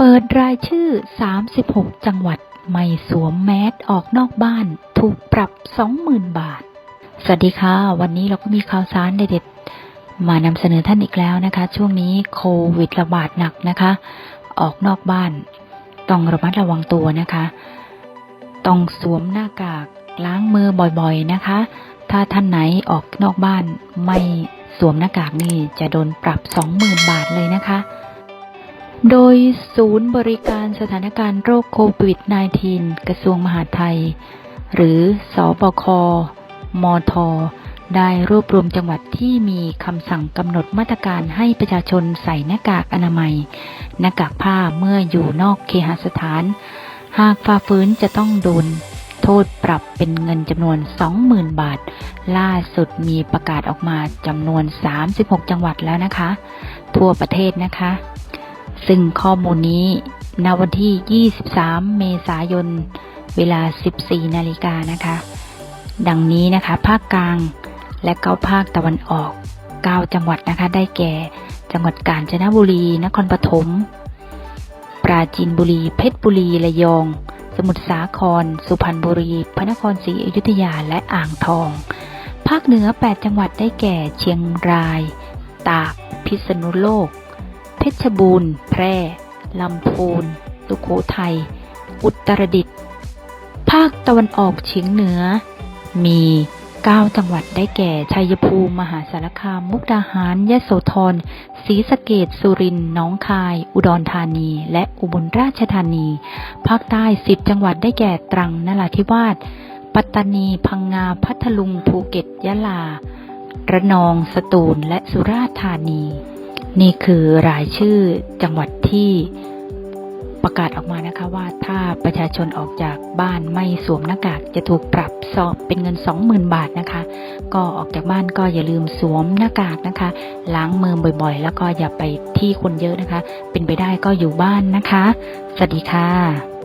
เปิดรายชื่อ 36 จังหวัด ไม่สวมแมสออกนอกบ้าน ถูกปรับ 20,000 บาท สวัสดีค่ะ วันนี้เราก็มีข่าวสารเด็ดๆ มานำเสนอท่านอีกแล้วนะคะ ช่วงนี้โควิดระบาดหนักนะคะ ออกนอกบ้าน ต้องระมัดระวังตัวนะคะ ต้องสวมหน้ากากล้างมือบ่อยๆนะคะ ถ้าท่านไหนออกนอกบ้านไม่สวมหน้ากากนี่จะโดนปรับ 20,000 บาทเลยนะคะ โดยศูนย์บริการสถานการณ์โรคโควิด -19 กระทรวงมหาดไทย หรือสอบค มท ได้รวบรวมจังหวัดที่มีคำสั่งกำหนดมาตรการให้ประชาชนใส่หน้ากากอนามัย หน้ากากผ้าเมื่ออยู่นอกเคหสถาน หากฝ่าฝืนจะต้องโดนโทษปรับเป็นเงินจำนวน 20,000 บาท ล่าสุดมีประกาศออกมาจำนวน 36 จังหวัดแล้วนะคะ ทั่วประเทศนะคะ ซึ่งข้อมูลนี้ณวันที่ 23 เมษายน เวลา 14 นาฬิกานะคะ ดังนี้นะคะ ภาคกลางและเก้าภาคตะวันออก 9 จังหวัดนะคะ ได้แก่ จังหวัดกาญจนบุรี นครปฐม ปราจีนบุรี เพชรบุรี ระยอง สมุทรสาคร สุพรรณบุรี พระนครศรีอยุธยา และอ่างทอง ภาคเหนือ 8 จังหวัดได้แก่ เชียงราย ตาก พิษณุโลก ชรบูรณ์ แพร่ ลำพูน สุโขทัย อุตรดิตถ์ ภาคตะวันออกเฉียงเหนือ มี 9 จังหวัดได้แก่ ชัยภูมิ มหาสารคาม มุกดาหาร ยโสธร ศรีสะเกดสุรินทร์หนองคาย อุดรธานี และอุบลราชธานี ภาคใต้ 10 จังหวัดได้แก่ ตรัง นราธิวาส ปัตตานี พังงา พัทลุง ภูเก็ต ยะลา ระนอง สตูล และสุราษฎร์ธานี นี่คือรายชื่อจังหวัดที่ประกาศออกมานะคะว่าถ้าประชาชนออกจากบ้านไม่สวมหน้ากากจะถูกปรับสอบเป็นเงิน 20,000 บาทนะคะ ก็ออกจากบ้านก็อย่าลืมสวมหน้ากากนะคะ ล้างมือบ่อยๆ แล้วก็อย่าไปที่คนเยอะนะคะ เป็นไปได้ก็อยู่บ้านนะคะ สวัสดีค่ะ